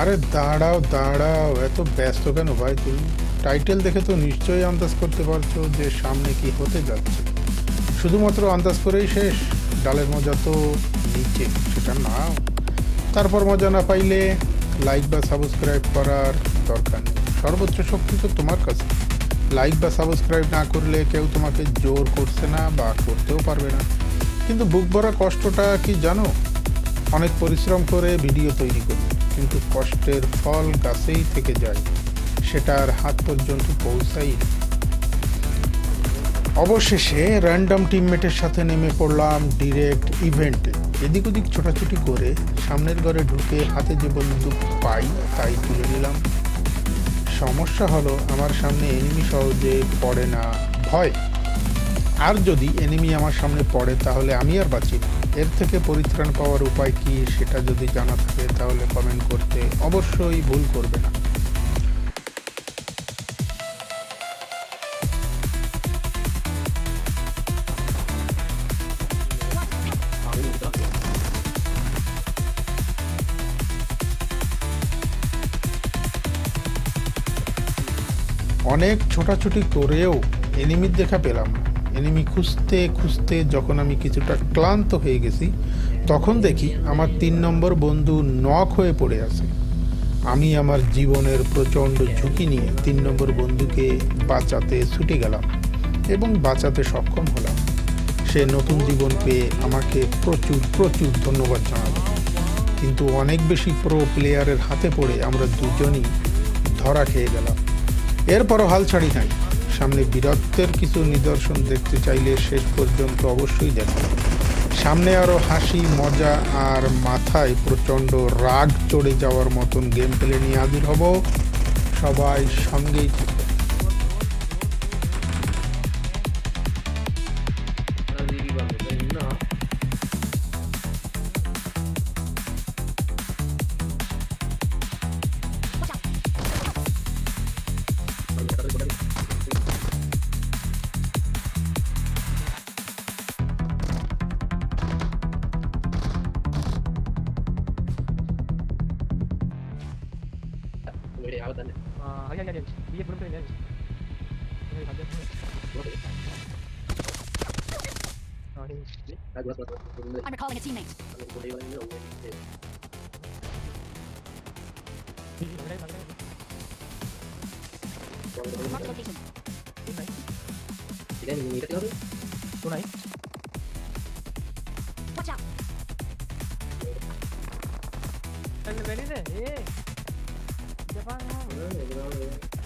আরে দাঁড়াও দাঁড়াও, এত ব্যস্ত কেন ভাই তুমি? টাইটেল দেখে তো নিশ্চয়ই আন্দাজ করতে পারছ যে সামনে কি হতে যাচ্ছে। শুধুমাত্র আন্দাজ করেই শেষ, ডালের মজা তো নিচে, সেটা নাও। তারপর মজা না পাইলে লাইক বা সাবস্ক্রাইব করার দরকার নেই। সর্বোচ্চ শক্তি তো তোমার কাছে। লাইক বা সাবস্ক্রাইব না করলে কেউ তোমাকে জোর করছে না বা করতেও পারবে না। কিন্তু বুক ভরা কষ্টটা কি জানো? অনেক পরিশ্রম করে ভিডিও তৈরি করি কিন্তু কষ্টের ফল গাছেই থেকে যায় সেটার হাত পর্যন্ত পৌঁছাই অবশেষে র্যান্ডম টিমমেটের সাথে নেমে পড়লাম ডিরেক্ট ইভেন্টে এদিক ওদিক ছোটাছুটি করে সামনের ঘরে ঢুকে হাতে যে বন্দুক পাই, তাই তুলে নিলাম। সমস্যা হলো আমার সামনে এনিমি সহজে পড়ে না, ভয়। আর যদি এনিমি আমার সামনে পড়ে, তাহলে আমি আর বাঁচি না। এর থেকে পরিত্রাণ পাওয়ার উপায় কি সেটা যদি জানা থাকে তাহলে কমেন্ট করতে অবশ্যই ভুল করবে না। অনেক ছোটাছুটি করেও এনিমির দেখা পেলাম না। এনিমি খুঁজতে খুঁজতে যখন আমি কিছুটা ক্লান্ত হয়ে গেছি, তখন দেখি আমার তিন নম্বর বন্ধু নক হয়ে পড়ে আছে। আমি আমার জীবনের প্রচণ্ড ঝুঁকি নিয়ে তিন নম্বর বন্ধুকে বাঁচাতে ছুটে গেলাম এবং বাঁচাতে সক্ষম হলাম। সে নতুন জীবন পেয়ে আমাকে প্রচুর প্রচুর ধন্যবাদ জানালো। কিন্তু অনেক বেশি প্রো প্লেয়ারের হাতে পড়ে আমরা দুজনই ধরা খেয়ে গেলাম। এরপরও হাল ছাড়ি নাই। সামনে বীরত্বের কিছু নিদর্শন দেখতে চাইলে শেষ পর্যন্ত অবশ্যই দেখো। সামনে আরও হাসি, মজা আর মাথায় প্রচণ্ড রাগ চড়ে যাওয়ার মতন গেম প্লে নিয়ে হাজির হব। সবাই সঙ্গেই ഇവിടെ ആവത്തന്നെ I'm recalling a teammate. Mark location. Watch out. 别放了。